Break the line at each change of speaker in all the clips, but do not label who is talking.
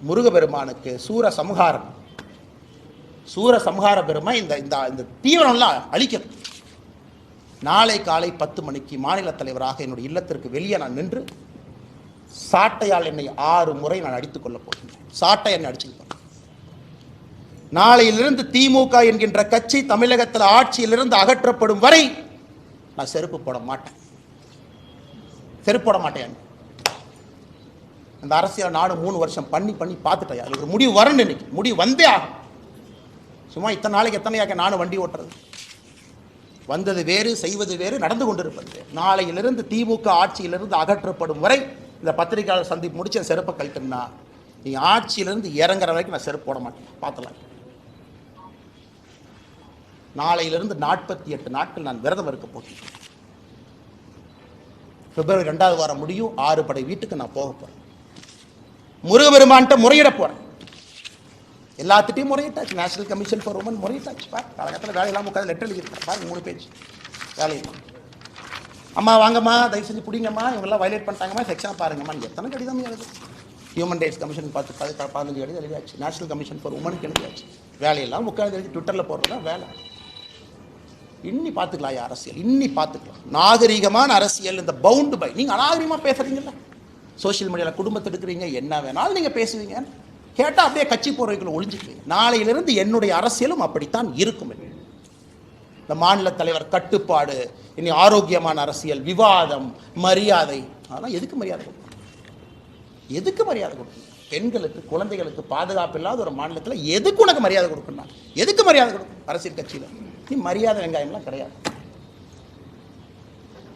முருகபெருமானுக்கு சூர சம்ஹாரம். சூர சம்ஹார பெருமை இந்த இந்த இந்த தீவிரம்லாம் அழிக்கணும். நாளை காலை பத்து மணிக்கு மாநில தலைவராக என்னுடைய இல்லத்திற்கு வெளியே நான் நின்று சாட்டையால் என்னை ஆறு முறை நான் அடித்துக் கொள்ளப் போகிறேன் சாட்டை என்னை அடிச்சுட்டு நாளையிலிருந்து திமுக என்கின்ற கட்சி தமிழகத்தில் ஆட்சியிலிருந்து அகற்றப்படும் வரை நான் செருப்பு போட மாட்டேன். செருப்பு போட மாட்டேன். அந்த அரசியல் நாடு மூணு வருஷம் பண்ணி பண்ணி பார்த்துட்டேன். அதுக்கு ஒரு முடிவு வரணும் இன்னைக்கு. முடிவு வந்தே ஆகும் சும்மா இத்தனை நாளைக்கு எத்தனையாக்க நானும் வண்டி ஓட்டுறது? வந்தது வேறு செய்வது வேறு நடந்து கொண்டிருப்பது. நாளையிலிருந்து திமுக ஆட்சியிலிருந்து அகற்றப்படும் வரை இந்த பத்திரிகையாளர் சந்திப்பு முடிச்சு என் செருப்பை கழட்டுனா நீ ஆட்சியிலிருந்து இறங்குற வரைக்கும் நான் செருப்பு போட மாட்டேன். பார்த்துலாம் நாளையிலிருந்து நாற்பத்தி எட்டு நாட்கள் நான் விரதம் இருக்க போகிறேன். பிப்ரவரி ரெண்டாவது வாரம் முடியும். ஆறு படை வீட்டுக்கு நான் போக போகிறேன் முருகபெருமான்கிட்ட முறையிட போகிறேன் எல்லாத்துட்டையும் முறையிட்டாச்சு. நேஷனல் கமிஷன் ஃபார் உமன் முறையிட்டாச்சு. பார் காலகட்டத்தில் வேலையெல்லாம் உட்காந்து லெட்டர் எழுதியிருக்கேன். பாருங்க மூணு பேஜ் வேலையுமா அம்மா வாங்கம்மா தயவு செஞ்சு பிடிங்கம்மா. இவங்கெல்லாம் வயலேட் பண்ணிட்டாங்கம்மா. செக்ஷன் பாருங்கம்மா. எத்தனை கடிதம் எழுது? ஹியூமன் ரைட்ஸ் கமிஷன் பார்த்து பார்த்து பதினஞ்சு கடிதம் எழுதியாச்சு. நேஷனல் கமிஷன் ஃபார் உமனுக்கு எழுதியாச்சு. வேலையெல்லாம் உட்காந்து எழுதி ட்விட்டரில் போடுறதா வேலை? இன்னி பார்த்துக்கலாம் ஐயா அரசியல். இன்னி பார்த்துக்கலாம். நாகரிகமான அரசியல் இந்த பவுண்டு பை நீங்கள் அநாகரிகமாக பேசுறீங்கல்ல. சோஷியல் மீடியாவில் குடும்பத்தை எடுக்கிறீங்க என்ன வேணாலும் நீங்கள் பேசுவீங்க. கேட்டால் அப்படியே கட்சி போறவைக்குள்ள ஒழிஞ்சுக்குவீங்க நாளையிலிருந்து என்னுடைய அரசியலும் அப்படித்தான் இருக்கும். இந்த மாநில தலைவர் கட்டுப்பாடு இனி ஆரோக்கியமான அரசியல் விவாதம் மரியாதை. அதெல்லாம் எதுக்கு மரியாதை கொடுக்கணும்? எதுக்கு மரியாதை கொடுக்கணும்? பெண்களுக்கு குழந்தைகளுக்கு பாதுகாப்பு இல்லாத ஒரு மாநிலத்தில் எதுக்கு உனக்கு மரியாதை கொடுக்கணும் எதுக்கு மரியாதை கொடுக்கணும்? அரசியல் கட்சியில். நீ மரியாதை வெங்காயம்லாம் கிடையாது.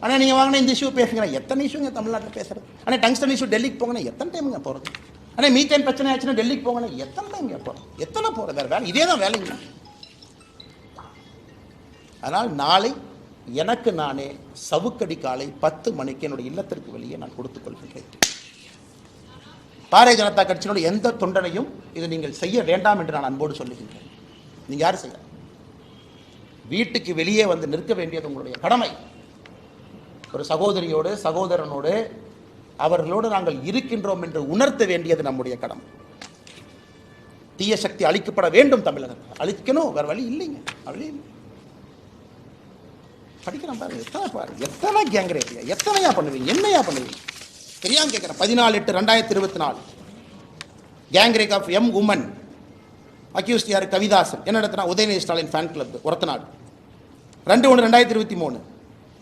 ஆனால் நீங்கள் வாங்கின இந்த இஷ்யூ பேசுங்க எத்தனை இஷ்யூங்க தமிழ்நாட்டில் பேசுறது? ஆனால் டங்ஸ்டன் இஷ்யூ டெல்லிக்கு போங்கண்ணா. எத்தனை டைமுங்க போகிறது ஆனால் மீத்தேன் பிரச்சனை ஆச்சுன்னா டெல்லிக்கு போங்கண்ணா. எத்தனை டைம் போகிறோம் எத்தனை போகிறது வேறு வேலை இதே தான் வேலைங்க. அதனால் நாளை எனக்கு நானே சவுக்கடி காலை பத்து மணிக்கு என்னுடைய இல்லத்திற்கு வெளியே நான் கொடுத்துக் கொள்கின்றேன். பாரதிய ஜனதா கட்சியினுடைய எந்த தொண்டனையும் இது நீங்கள் செய்ய வேண்டாம் என்று நான் அன்போடு சொல்லுகின்றேன். நீங்கள் யார் செய்ய? வீட்டுக்கு வெளியே வந்து நிற்க வேண்டியது உங்களுடைய கடமை. ஒரு சகோதரியோடு சகோதரனோடு அவர்களோடு நாங்கள் இருக்கின்றோம் என்று உணர்த்த வேண்டியது நம்முடைய கடமை. தீய சக்தி அழிக்கப்பட வேண்டும் தமிழகத்தில். அழிக்கணும் வேறு வழி இல்லைங்க. வழி இல்லை. படிக்கிறேன் பாருங்க எத்தனை பாரு எத்தனை கேங்கிறீங்க எத்தனையா பண்ணுவீங்க என்னையா பண்ணுவீங்க? தெரியாம கேட்குறேன் பதினாலு எட்டு ரெண்டாயிரத்தி இருபத்தி நாலு gang rape of M woman accused யார்? கவிதாசன். என்ன நடத்தினா? உதயநிதி ஸ்டாலின் ஃபேன் கிளப் ஒருத்தநாடு ரெண்டு ஒன்று ரெண்டாயிரத்தி இருபத்தி மூணு.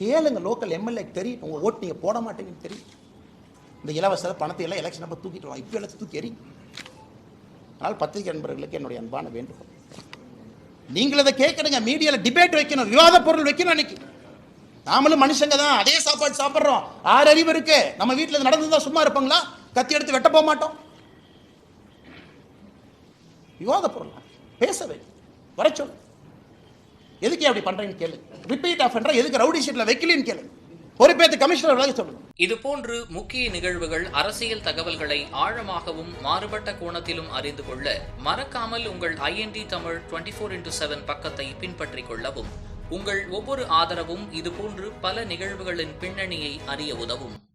கேளுங்க லோக்கல் எம்எல்ஏக்கு தெரியும். உங்கள் ஓட்டு நீங்கள் போட மாட்டேங்கன்னு தெரியும். இந்த இலவச பணத்தை எல்லாம் எலெக்ஷன் அப்போ தூக்கிட்டு வரோம் இப்போ எல்லாம் தூக்கி எறிங்க. அதனால் பத்திரிகை நண்பர்களுக்கு என்னுடைய அன்பான வேண்டுகோள். நீங்கள் இதை கேட்கணுங்க. மீடியாவில் டிபேட் வைக்கணும். விவாத பொருள் வைக்கணும் அன்னைக்கு. நாமளும் மனுஷங்க தான். அதே சாப்பாடு சாப்பிட்றோம். ஆறு அறிவு இருக்கு. நம்ம வீட்டில் இது நடந்ததா சும்மா இருப்பாங்களா? கத்தி எடுத்து வெட்ட போக மாட்டோம். விவாத பொருள். பேசவே வர சொல்லு. எதுக்கு அப்படி பண்றீங்கன்னு கேளு. ரிப்பீட் ஆஃப் எதுக்கு ரவுடி ஷீட்ல வைக்கலன்னு கேளு. பொறுப்பேற்று கமிஷனர் விலக சொல்லுங்க
இதுபோன்று முக்கிய நிகழ்வுகள் அரசியல் தகவல்களை ஆழமாகவும் மாறுபட்ட கோணத்திலும் அறிந்து கொள்ள மறக்காமல் உங்கள் IND Tamil twenty four into seven பக்கத்தை பின்பற்றிக் கொள்ளவும். உங்கள் ஒவ்வொரு ஆதரவும் இதுபோன்று பல நிகழ்வுகளின் பின்னணியை அறிய உதவும்.